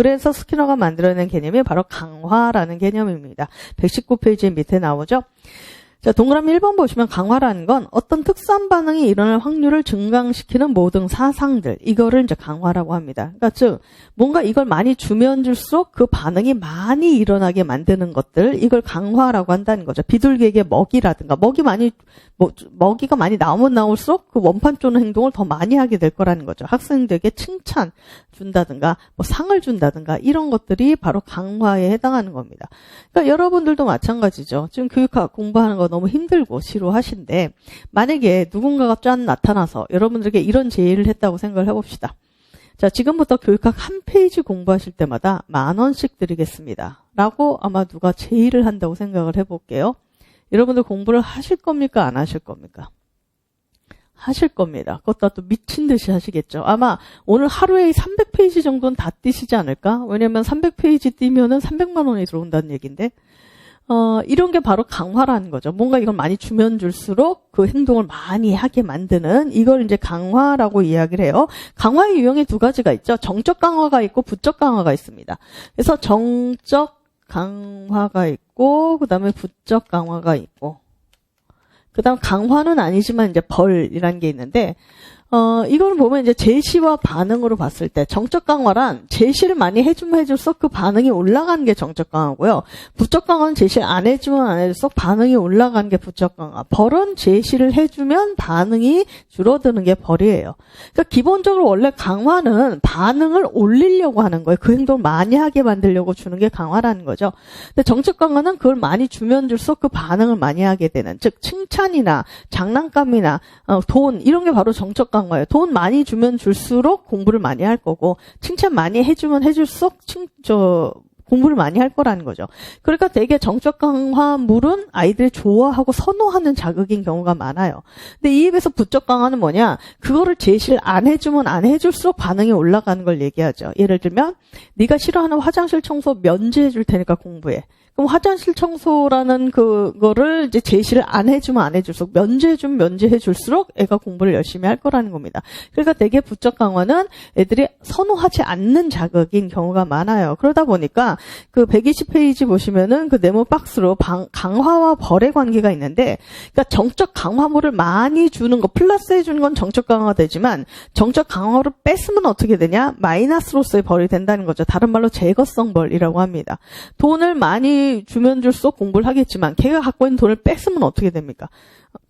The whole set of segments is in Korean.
그래서 스키너가 만들어낸 개념이 바로 강화라는 개념입니다. 119페이지 밑에 나오죠. 자, 동그라미 1번 보시면 강화라는 건 어떤 특수한 반응이 일어날 확률을 증강시키는 모든 사상들, 이거를 이제 강화라고 합니다. 그러니까 즉, 뭔가 이걸 많이 주면 줄수록 그 반응이 많이 일어나게 만드는 것들, 이걸 강화라고 한다는 거죠. 비둘기에게 먹이라든가, 먹이 많이, 뭐, 먹이가 많이 나오면 나올수록 그 원판 쪼는 행동을 더 많이 하게 될 거라는 거죠. 학생들에게 칭찬 준다든가, 뭐 상을 준다든가, 이런 것들이 바로 강화에 해당하는 겁니다. 그러니까 여러분들도 마찬가지죠. 지금 교육학 공부하는 거 너무 힘들고 지루하신데 만약에 누군가가 짠 나타나서 여러분들에게 이런 제의를 했다고 생각을 해봅시다. 자, 지금부터 교육학 한 페이지 공부하실 때마다 만 원씩 드리겠습니다. 라고 아마 누가 제의를 한다고 생각을 해볼게요. 여러분들 공부를 하실 겁니까? 안 하실 겁니까? 하실 겁니다. 그것도 또 미친 듯이 하시겠죠. 아마 오늘 하루에 300페이지 정도는 다 뛰시지 않을까? 왜냐면 300페이지 뛰면은 300만 원이 들어온다는 얘기인데. 어, 이런 게 바로 강화라는 거죠. 뭔가 이걸 많이 주면 줄수록 그 행동을 많이 하게 만드는 이걸 이제 강화라고 이야기를 해요. 강화의 유형이 두 가지가 있죠. 정적 강화가 있고 부적 강화가 있습니다. 그래서 정적 강화가 있고 그다음에 부적 강화가 있고 그다음 강화는 아니지만 이제 벌이라는 게 있는데 어, 이걸 보면 이제 제시와 반응으로 봤을 때 정적 강화란 제시를 많이 해주면 해줄수록 그 반응이 올라가는 게 정적 강화고요. 부적 강화는 제시를 안 해주면 안 해줄수록 반응이 올라가는 게 부적 강화. 벌은 제시를 해주면 반응이 줄어드는 게 벌이에요. 그러니까 기본적으로 원래 강화는 반응을 올리려고 하는 거예요. 그 행동을 많이 하게 만들려고 주는 게 강화라는 거죠. 근데 정적 강화는 그걸 많이 주면 줄수록 그 반응을 많이 하게 되는 즉 칭찬이나 장난감이나 어, 돈 이런 게 바로 정적 강화 강화예요. 돈 많이 주면 줄수록 공부를 많이 할 거고 칭찬 많이 해주면 해줄수록 칭, 저 공부를 많이 할 거라는 거죠. 그러니까 되게 정적 강화물은 아이들이 좋아하고 선호하는 자극인 경우가 많아요. 근데 이 입에서 부적 강화는 뭐냐? 그거를 제시를 안 해주면 안 해줄수록 반응이 올라가는 걸 얘기하죠. 예를 들면 네가 싫어하는 화장실 청소 면제해 줄 테니까 공부해. 그럼 화장실 청소라는 그거를 이제 제시를 안 해주면 안 해줄수록 면제해주면 면제해줄수록 애가 공부를 열심히 할 거라는 겁니다. 그러니까 되게 부적 강화는 애들이 선호하지 않는 자극인 경우가 많아요. 그러다 보니까 그 120페이지 보시면은 그 네모 박스로 방, 강화와 벌의 관계가 있는데, 그러니까 정적 강화물을 많이 주는 거 플러스 해주는 건 정적 강화가 되지만 정적 강화를 뺐으면 어떻게 되냐? 마이너스로서의 벌이 된다는 거죠. 다른 말로 제거성 벌이라고 합니다. 돈을 많이 주면 줄수록 공부를 하겠지만 걔가 갖고 있는 돈을 뺐으면 어떻게 됩니까?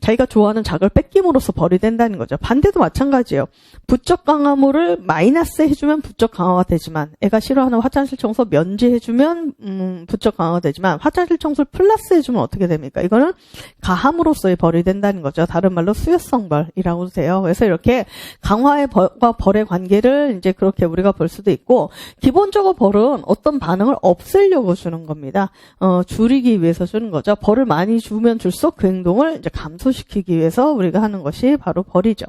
자기가 좋아하는 작을 뺏김으로써 벌이 된다는 거죠. 반대도 마찬가지예요. 부적 강화물을 마이너스 해주면 부적 강화가 되지만 애가 싫어하는 화장실 청소 면제해주면 음, 부적 강화가 되지만 화장실 청소를 플러스 해주면 어떻게 됩니까? 이거는 가함으로써의 벌이 된다는 거죠. 다른 말로 수요성 벌이라고 해요. 그래서 이렇게 강화의 벌과 벌의 관계를 이제 그렇게 우리가 볼 수도 있고 기본적으로 벌은 어떤 반응을 없애려고 주는 겁니다. 어, 줄이기 위해서 주는 거죠. 벌을 많이 주면 줄수록 그 행동을 이제 감소시키기 위해서 우리가 하는 것이 바로 벌이죠.